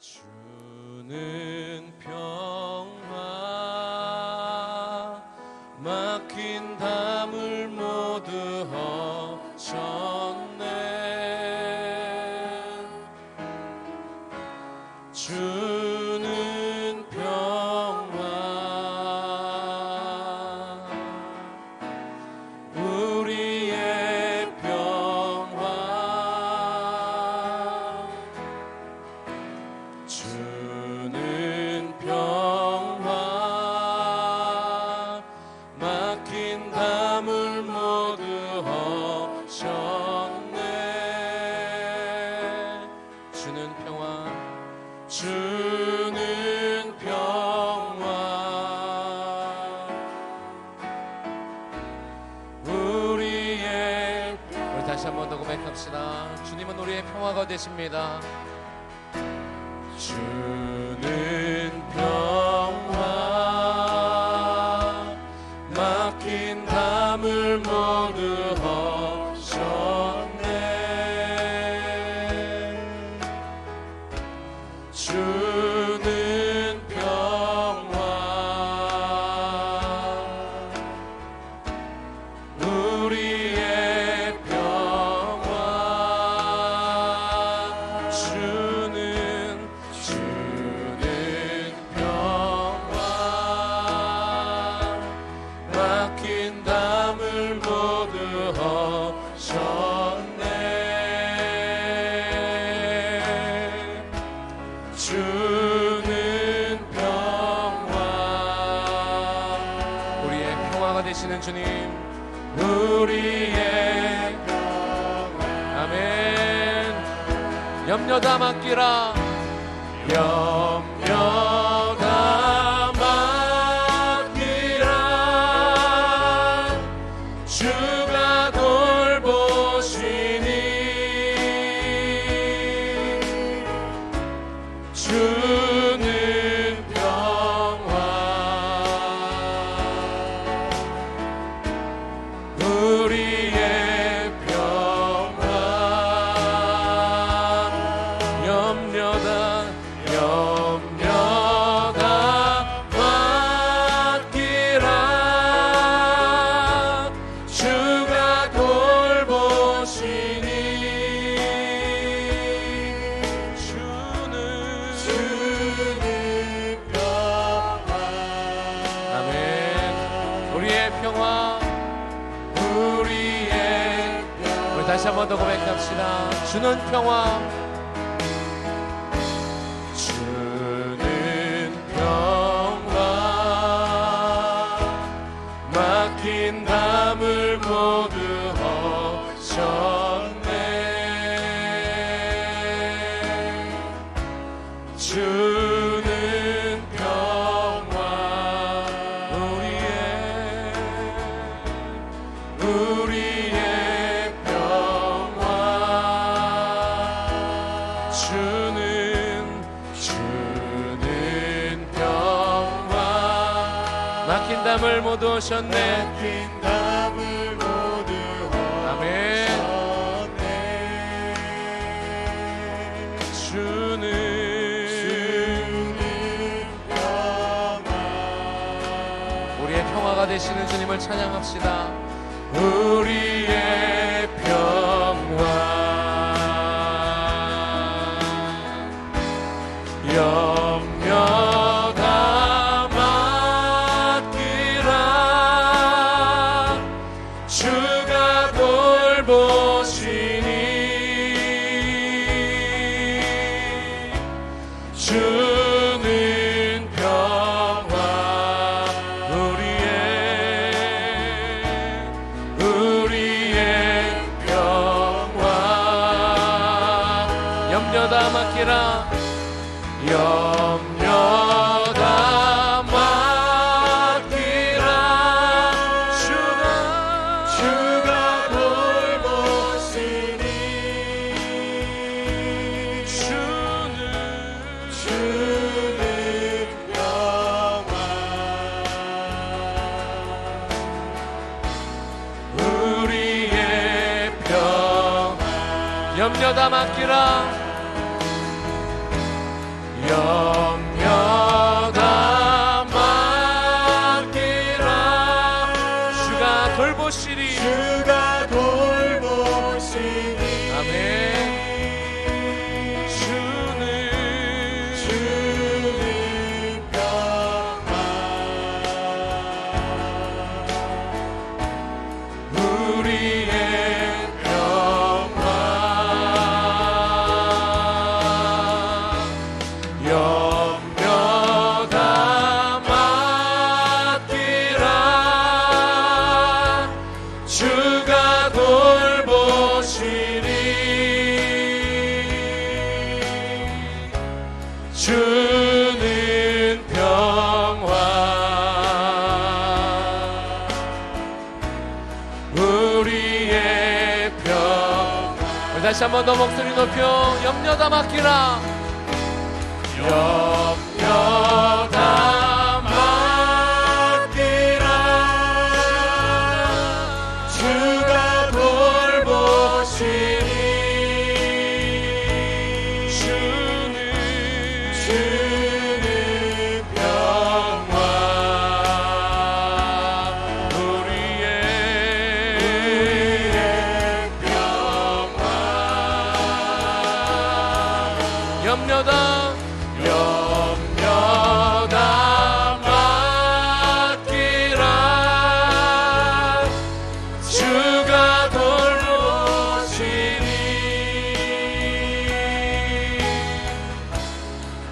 주는 다시 한 번 더 고백합시다. 주님은 우리의 평화가 되십니다. 주. 평화가 되시는 주님 우리의 아멘. 염려 다 맡기라. 염려. 더 고백합시다. 주는 평화. 허셨네. 답을 모두 허셨네. 주는, 주는 평화. 우리의 평화가 되시는 주님을 찬양합시다. da máquina. 높여 염려 다 맡기라 염려다 염려다 맡기라 주가 돌보시니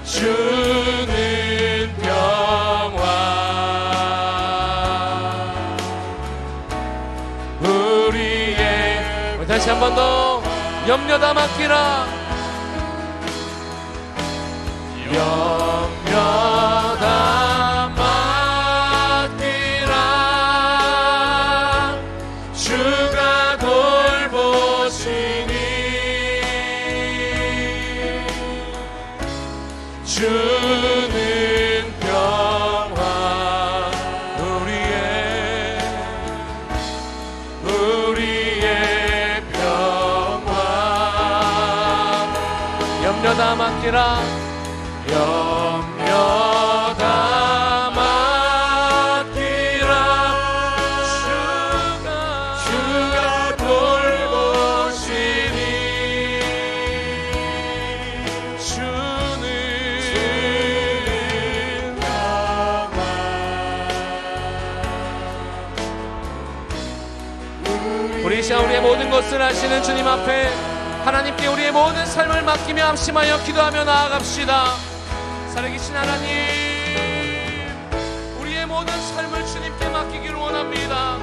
주는 평화 우리의 우리 다시 한 번 더 염려다 맡기라 주는 평화 우리의 우리의 평화. 염려 다 맡기라 아시는 주님 앞에 하나님께 우리의 모든 삶을 맡기며 합심하여 기도하며 나아갑시다. 살아계신 하나님 우리의 모든 삶을 주님께 맡기기를 원합니다.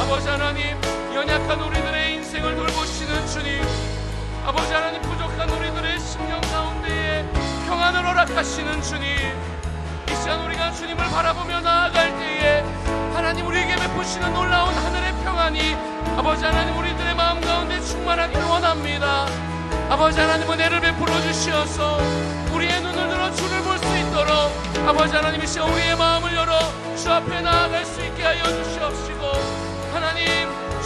아버지 하나님 연약한 우리들의 인생을 돌보시는 주님 아버지 하나님 부족한 우리들의 심령 가운데에 평안을 허락하시는 주님 이 시간 우리가 주님을 바라보며 나아갈 때에 하나님 우리에게 베푸시는 놀라운 하늘의 평안이 아버지 하나님 우리들의 마음 가운데 충만하기를 원합니다. 아버지 하나님 은혜를 베풀어 주시어서 우리의 눈을 들어 주를 볼 수 있도록 아버지 하나님 이 시간 우리의 마음을 열어 주 앞에 나아갈 수 있게 하여 주시옵시고 하나님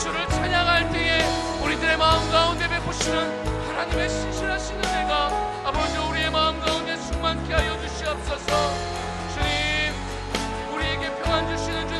주를 찬양할 때에 우리들의 마음 가운데 베푸시는 하나님의 신실하신 은혜가 아버지 우리의 마음 가운데 충만케 하여 주시옵소서. 주님 우리에게 평안 주시는 주님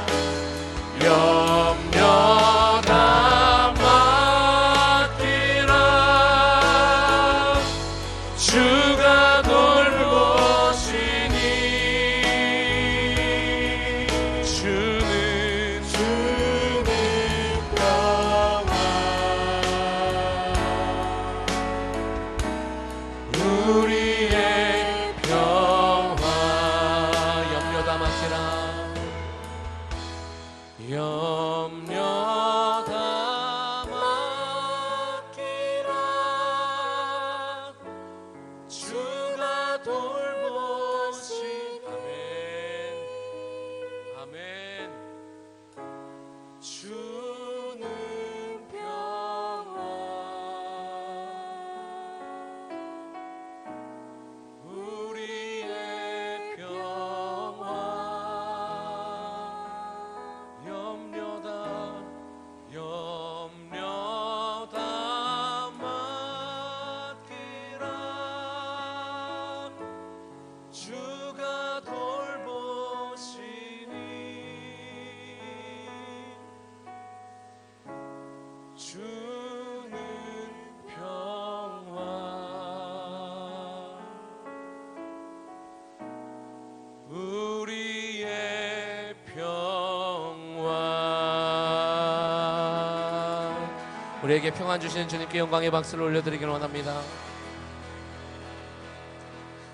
염려 우리에게 평안 주시는 주님께 영광의 박수를 올려드리길 원합니다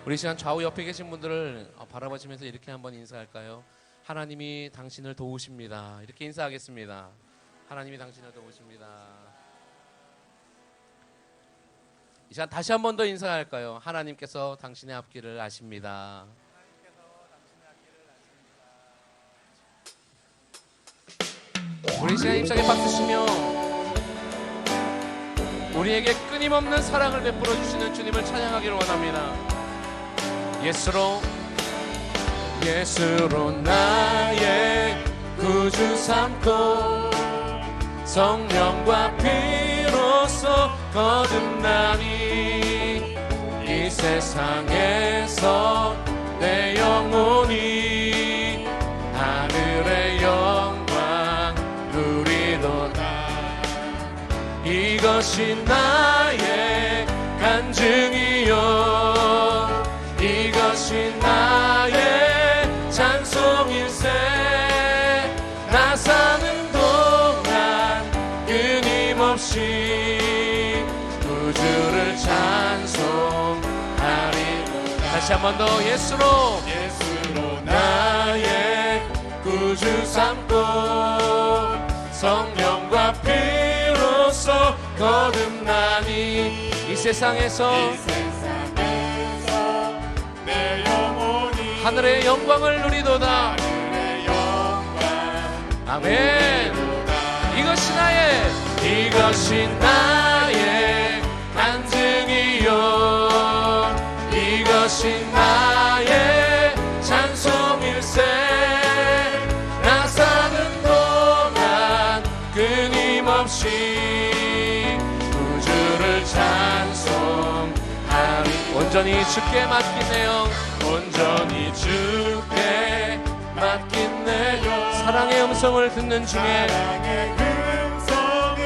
우리 이 시간 좌우 옆에 계신 분들을 바라보시면서 이렇게 한번 인사할까요? 하나님이 당신을 도우십니다. 이렇게 인사하겠습니다. 하나님이 당신을 도우십니다. 이 시간 다시 한 번 더 인사할까요? 하나님께서 당신의 앞길을 아십니다. 우리 이 시간 입장에 박수시며 우리에게 끊임없는 사랑을 베풀어 주시는 주님을 찬양하기를 원합니다. 예수로 예수로 나의 구주 삼고 성령과 피로써 거듭나니 이 세상에서 내 영혼이 이것이 나의 간증이요 이것이 나의 찬송일세 나 사는 동안 끊임없이 구주를 찬송하리 다시 한 번 더 예수로. 예수로 나의 구주 삼고 성령과 피로써 거듭나니 이 세상에서 이 세상에서 내 영혼이 하늘의 영광을 누리도다. 하늘의 영광 아멘. 이것이 나의 이것이 나의 온전히 주께 맡기네요. 온전히 주께 맡기네요. 사랑의 음성을 듣는 중에 사랑의 음성을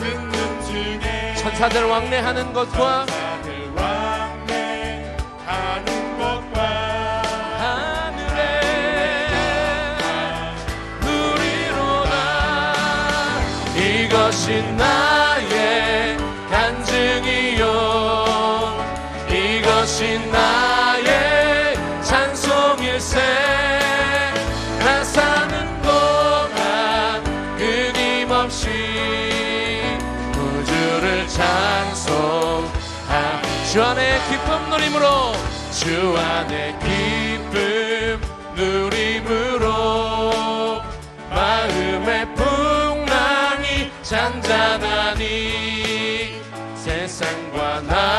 듣는 중에 천사들 왕래하는 것과 누리로다. 이것이 나 이것이 나의 찬송일세 나 사는 동안 끊임없이 구주를 찬송하 주 안에 기쁨 누림으로 주 안에 기쁨 누림으로 마음의 풍랑이 잔잔하니 세상과 나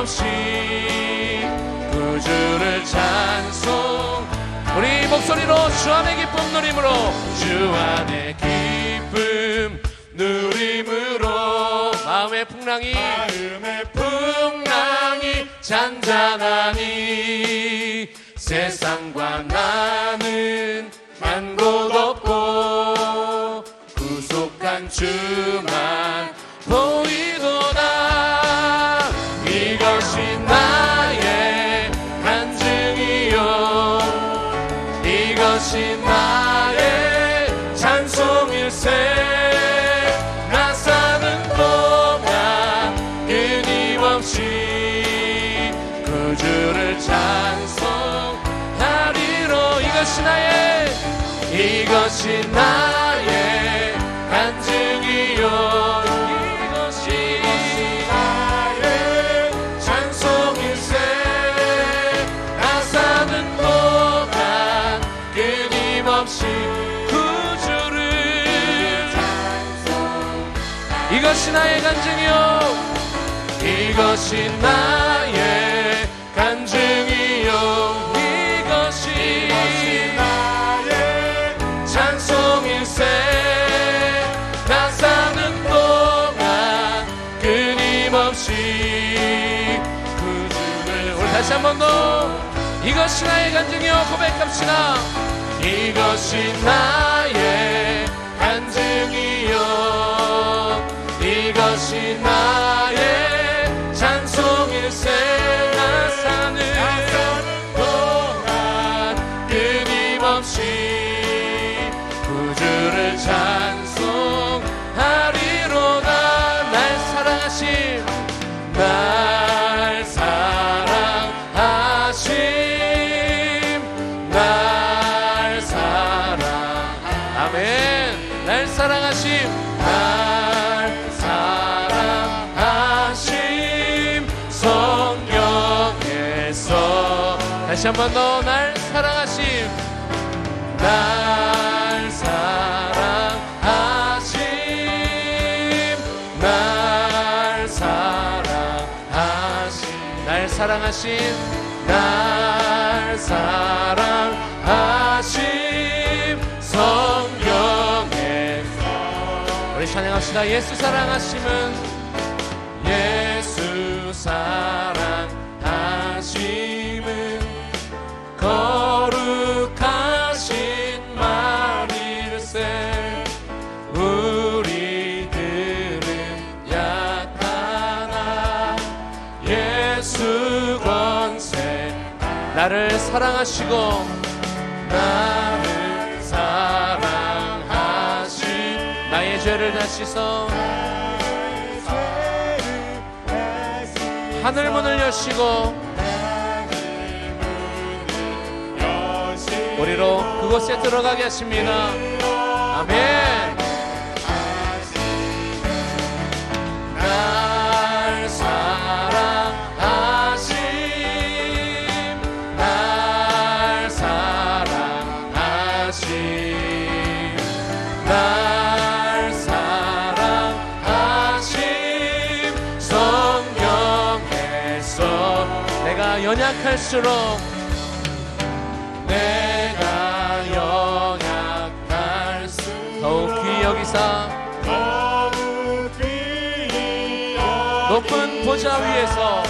없이 구주를 찬송. 우리 목소리로 주 안의 기쁨 누림으로 주 안의 기쁨 누림으로. 마음의 풍랑이 마음의 풍랑이 잔잔하니 세상과 나는 간곳 없고 구속한 주만 이것이 나의 간증이요. 이것이 나의 간증이요. 이것이 나 다시 한 번 더. 이것이 나의 간증이여 고백합시다. 이것이 나의 간증이여 이것이 나의 찬송일세 나 사는 동안 끊임없이 구주를 찬 한 번 더 날 사랑하심. 날 사랑하심. 날 사랑하심. 날 사랑하심. 날 사랑하심. 성령에서. 우리 찬양합시다. 예수 사랑하심은 사랑하시고 나를 사랑하신 나의 죄를 다 씻어 하늘 문을 여시고 우리로 그곳에 들어가게 하십니다. 연약할수록 내가 연약할수 더욱 귀히 여기사 높은 보좌 위에서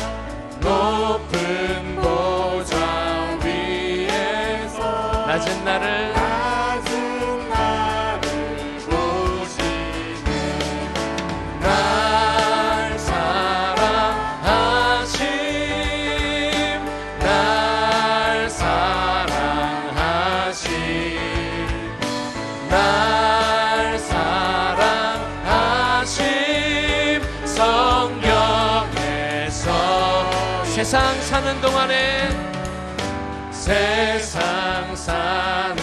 높은 보좌 위에서 낮은 나를 동안에 세상 사는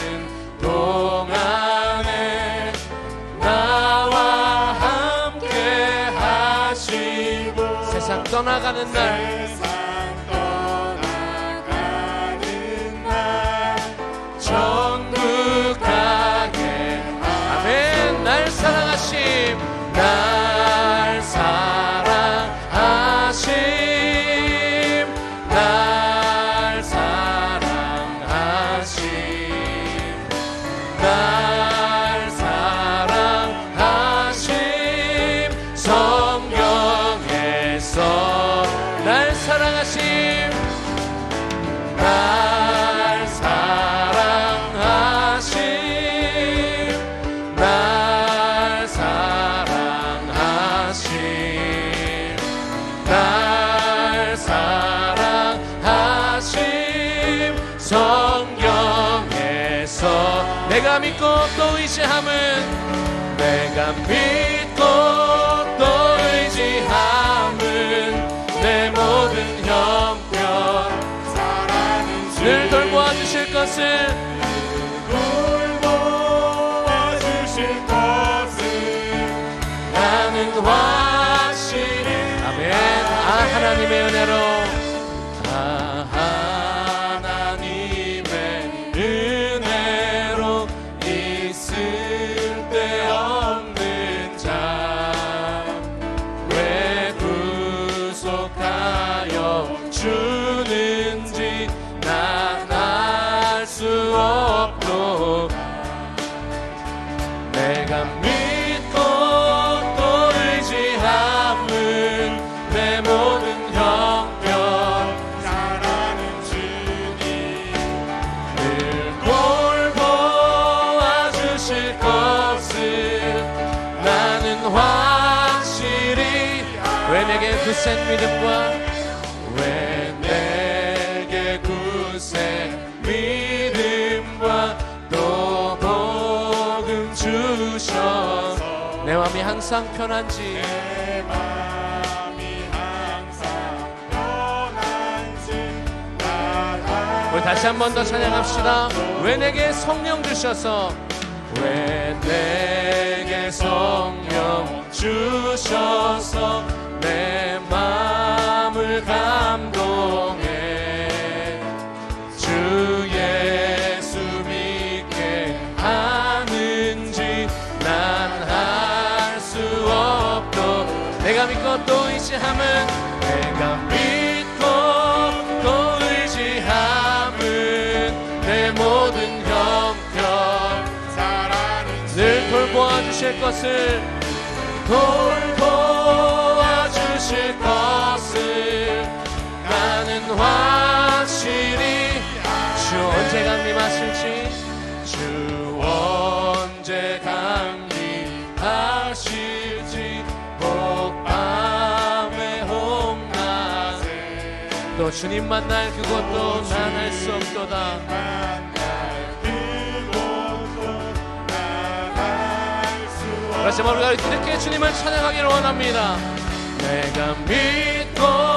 동안에 나와 함께 하시고 세상 떠나가는 날 믿고 또 의지함은 내가 믿고 또 의지함은 내 모든 형편. 늘 돌보아 주실 것을 나는 확실히 아멘. 아 하나님의 은혜로 믿음과 왜 내게 굳센 믿음과 또 복음 주셔서 내 맘이 항상 편한지. 내 맘이 항상 편한지 우리 다시 한 번 더 찬양합시다. 왜 내게 성령 주셔서? 왜 내게 성령 주셔서 내 마음을 감동해. 주 예수 믿게 하는지 난할수 없도 내가 믿고 또 의지함은 내가 믿고 또 의지함은 내 모든 형편 잘하는 늘 돌보아 주실 것을 돌보 확실히 주 언제 강림하실지? 주 언제 강림하실지? 복밤의 홍낮에. 또 주님 만날 그것도 난할수 없도다. 만날 한번 우리가 이렇게 주님을 찬양하기를 원합니다. 내가 믿고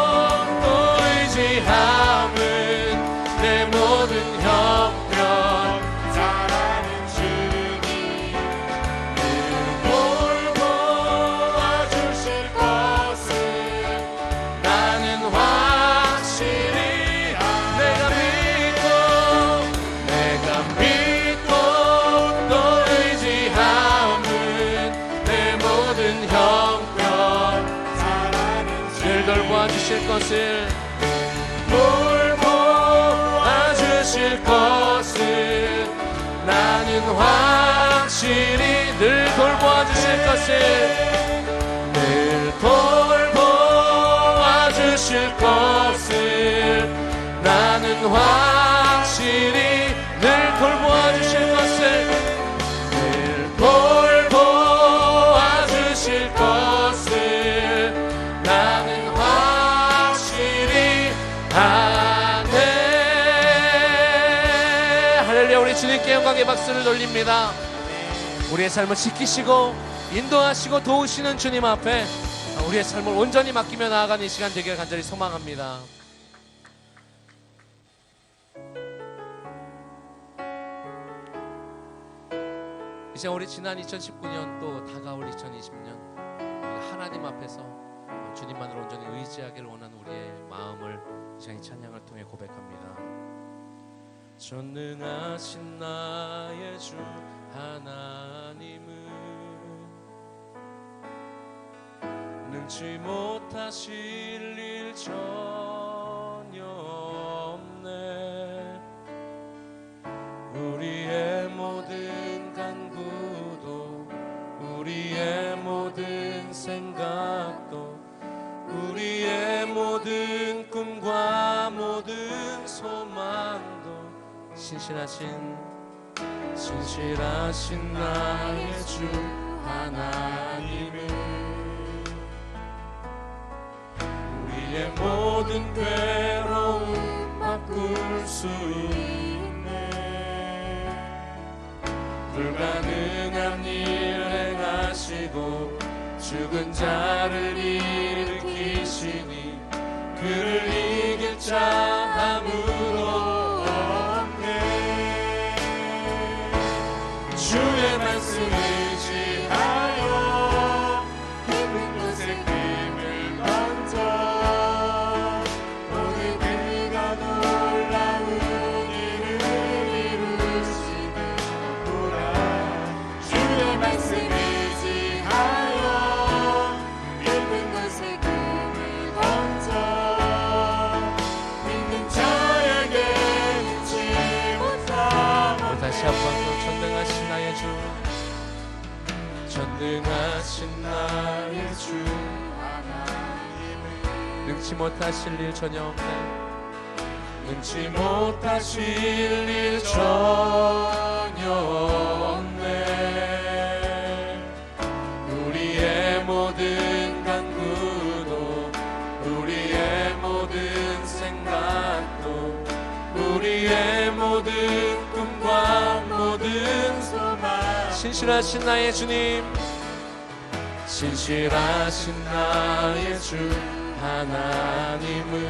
확실히 늘 돌보아 주실 것을 늘 돌보아 주실 것을 나는 확실히 늘 돌보아 주실 것을 늘 돌보아 주실 것을 나는 확실히 아네 할렐루야 우리 주님께 영광의 박수를 돌립니다 우리의 삶을 지키시고 인도하시고 도우시는 주님 앞에 우리의 삶을 온전히 맡기며 나아가는 이 시간 되길 간절히 소망합니다 이제 우리 지난 2019년 또 다가올 2020년 우리가 하나님 앞에서 주님만을 온전히 의지하기를 원하는 우리의 마음을 이 시간 이 찬양을 통해 고백합니다. 전능하신 나의 주 하나님은 능치 못하실 일 전혀 없네. 우리의 모든 간구도 우리의 모든 생각도 우리의 모든 꿈과 모든 소망도 신실하신 신실하신 나의 주 하나님은 우리의 모든 괴로움 바꿀 수 있네. 불가능한 일 행하시고 죽은 자를 일 말씀 의지하 능치 못하실 일 전혀 없네 은치 못하실 일 전혀 없네. 우리의 모든 간구도 우리의 모든 생각도 우리의 모든 꿈과 모든 소망. 신실하신 나의 주님. 신실하신 나의 주. 하나님은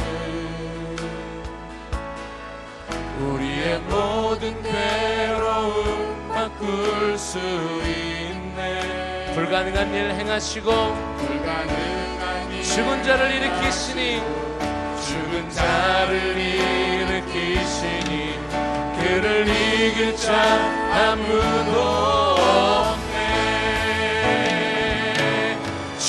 우리의 모든 괴로움 바꿀 수 있네. 불가능한 일 행하시고 불가능한 일 죽은 자를 일으키시니 죽은 자를 일으키시니 그를 이길 자 아무도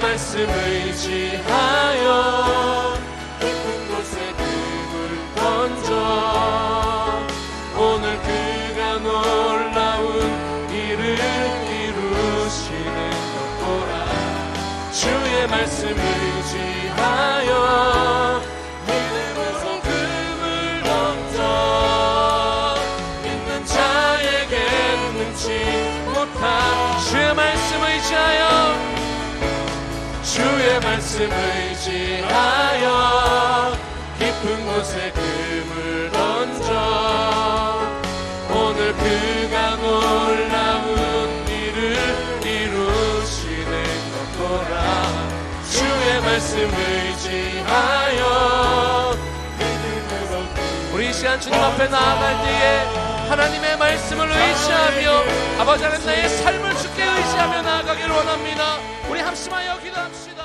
말씀 의지하여 깊은 곳에 금을 던져. 오늘 그가 놀라운 일을 이루시는 것 보라 주의 말씀 의지하여 말씀 의지하여 깊은 곳에 금을 던져. 오늘 그가 놀라운 일을 이루시는 것 보라 주의 말씀 의지하여 우리 이 시간 주님 앞에 나아갈 때에 하나님의 말씀을 의지하며 아버지 하나님 나의 삶을 주께 의지하며 나아가기를 원합니다. 우리 합심하여 기도합시다